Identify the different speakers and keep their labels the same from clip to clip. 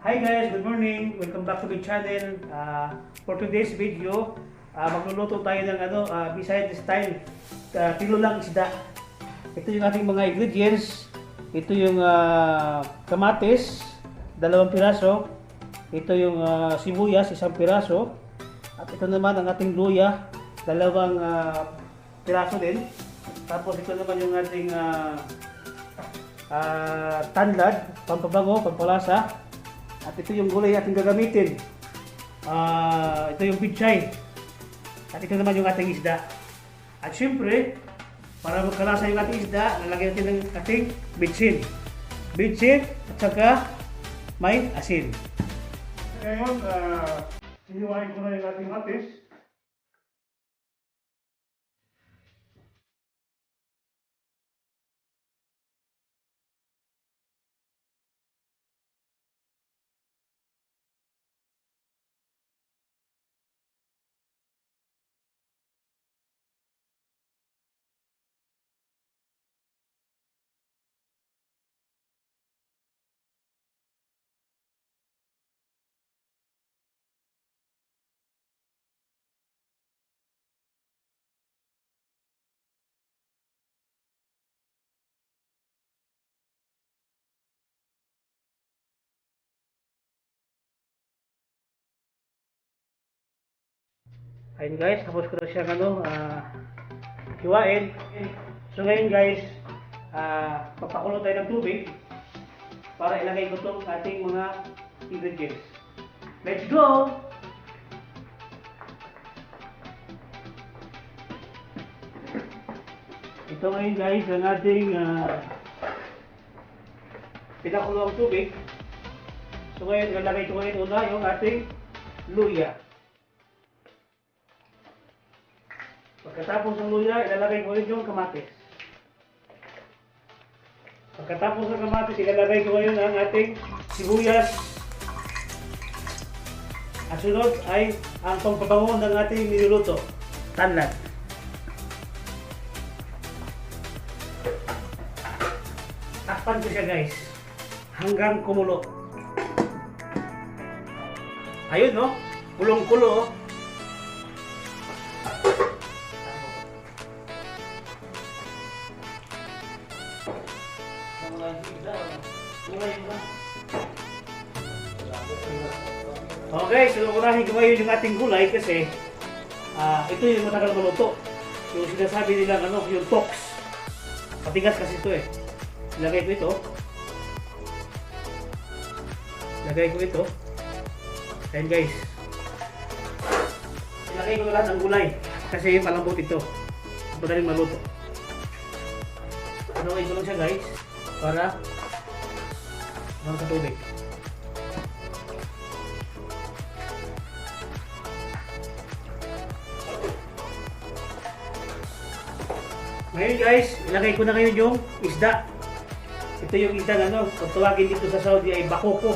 Speaker 1: Hi guys, good morning. Welcome back to the channel. Uh, for today's video, uh, magluluto tayo ng ano, uh, beside style, uh, tinulang isda. Ito yung ating mga ingredients. Ito yung uh, kamatis, dalawang piraso. Ito yung uh, sibuyas, isang piraso. At ito naman ang ating luya, dalawang uh, piraso din. Tapos ito naman yung ating uh, uh, tanlad, pampabango, pampalasa. At ito yung gulay ating gagamitin. Ah, ito yung pichay. At ito naman yung ating isda. At syempre, para magkalasa yung ating isda, lalagyan natin ng ating bitsin. Bitsin at saka may asin. Ngayon, uh, siniwain ko na yung ating matis. Ayun guys, tapos ko na siya ano, ah, hiwain. So ngayon guys, ah, papakulo tayo ng tubig para ilagay ko itong ating mga ingredients. Let's go! Ito ngayon guys, ang ating uh, pinakulo ang tubig. So ngayon, ilalagay ko ngayon una yung ating luya. Pagkatapos ng luya, ilalagay ko rin yung kamatis. Pagkatapos ng kamatis, ilalagay ko ngayon ang ating sibuyas. Ang sunod ay ang pangpabango ng ating niluluto, tanlad. Takpan ko siya guys, hanggang kumulo. Ayun no, kulong-kulo oh. Okay, so unahin ko ngayon yung ating gulay kasi ah ito yung matagal maluto. Yung sinasabi nila ano, yung tox. Patigas kasi ito eh. Ilagay ko ito. Ilagay ko ito. Ayan guys. Ilagay ko lahat ng gulay kasi yung malambot ito. Madaling maluto. Ano ko lang siya guys para ng tubig. Ngayon guys, ilagay ko na ngayon yung isda. Ito yung isda na ano, kung tawagin dito sa Saudi ay bakoko.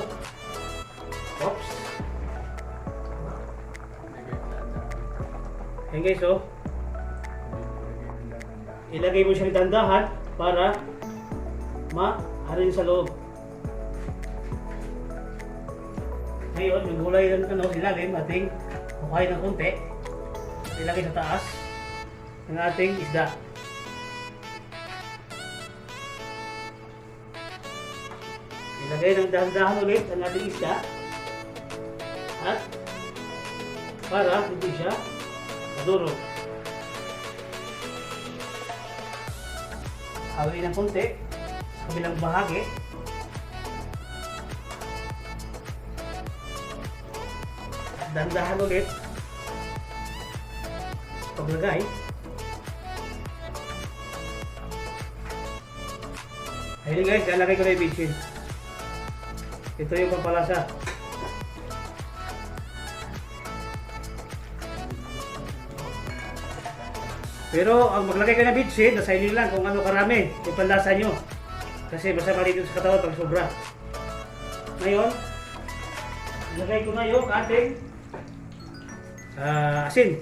Speaker 1: Oops. Ayan guys oh. Ilagay mo siyang dandahan para ma-harin sa loob. Ngayon, yung gulay ng ano, ilalim, ating kukain ng konti. Ilagay sa taas ng ating isda. Ilagay ng dahan-dahan ulit ang ating isda. At para hindi siya maduro. Hawin ng konti sa kabilang bahagi. Dahan-dahan ulit. Paglagay. Ayun guys, lalagay ko na yung bitchin. Ito yung pampalasa. Pero ang maglagay ka ng bitchin, nasa inyo lang kung ano karami, yung panlasa nyo. Kasi masama dito sa katawan pag sobra. Ngayon, Ilagay ko na yung ating ah, asin.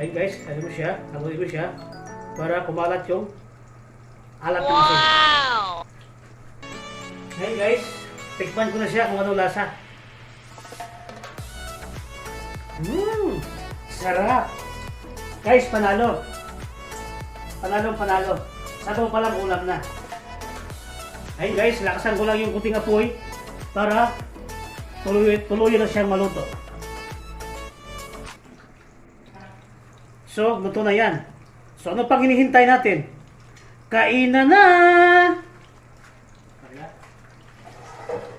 Speaker 1: Ayun guys, ano mo siya, haluin mo siya para kumalat yung alat ng asin. Ngayon guys, tikman ko na siya kung ano lasa. Mmm! Sarap! Guys, panalo! Panalo, panalo. Sato pa lang ulam na. Ayun guys, lakasan ko lang yung kuting apoy para tuloy, tuloy na siyang maluto. So, luto na yan. So, ano pang hinihintay natin? Kainan na!